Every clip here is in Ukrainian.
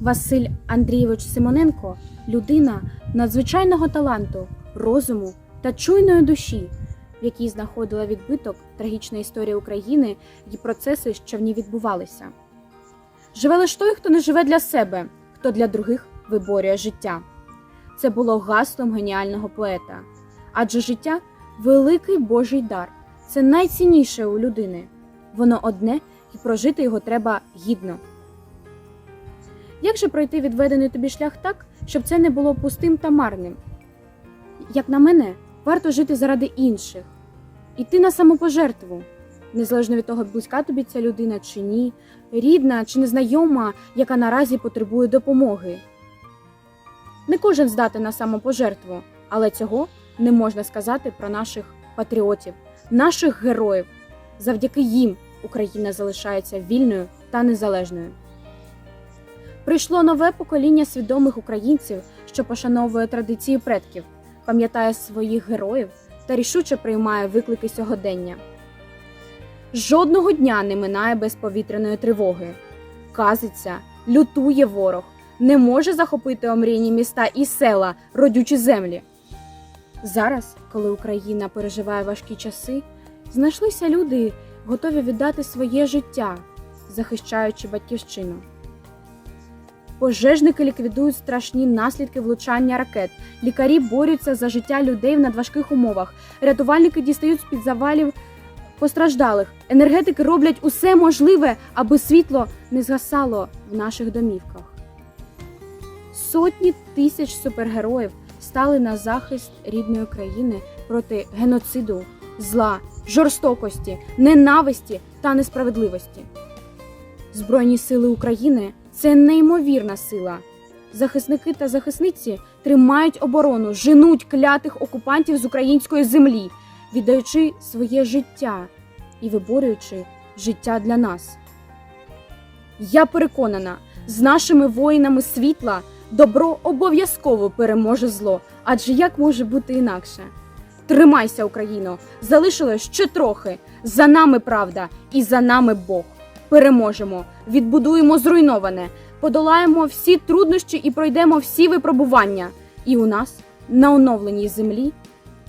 Василь Андрійович Симоненко людина надзвичайного таланту, розуму та чуйної душі, в якій знаходила відбиток трагічна історія України і процеси, що в ній відбувалися. Живе лише той, хто не живе для себе, хто для других виборює життя. Це було гаслом геніального поета. Адже життя великий Божий дар. Це найцінніше у людини. Воно одне, і прожити його треба гідно. Як же пройти відведений тобі шлях так, щоб це не було пустим та марним? Як на мене, варто жити заради інших, іти на самопожертву, незалежно від того, близька тобі ця людина чи ні, рідна чи незнайома, яка наразі потребує допомоги. Не кожен здатен на самопожертву, але цього не можна сказати про наших патріотів, наших героїв. Завдяки їм Україна залишається вільною та незалежною. Прийшло нове покоління свідомих українців, що пошановує традиції предків, пам'ятає своїх героїв та рішуче приймає виклики сьогодення. Жодного дня не минає без повітряної тривоги. Казиться, лютує ворог, не може захопити омрійні міста і села, родючі землі. Зараз, коли Україна переживає важкі часи, знайшлися люди, готові віддати своє життя, захищаючи батьківщину. Пожежники ліквідують страшні наслідки влучання ракет. Лікарі борються за життя людей в надважких умовах. Рятувальники дістають з-під завалів постраждалих. Енергетики роблять усе можливе, аби світло не згасало в наших домівках. Сотні тисяч супергероїв стали на захист рідної країни проти геноциду, зла, жорстокості, ненависті та несправедливості. Збройні сили України це неймовірна сила. Захисники та захисниці тримають оборону, женуть клятих окупантів з української землі, віддаючи своє життя і виборюючи життя для нас. Я переконана, з нашими воїнами світла добро обов'язково переможе зло, адже як може бути інакше? Тримайся, Україно! Залишилось ще трохи. За нами правда і за нами Бог. Переможемо, відбудуємо зруйноване, подолаємо всі труднощі і пройдемо всі випробування. І у нас на оновленій землі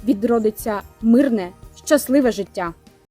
відродиться мирне, щасливе життя.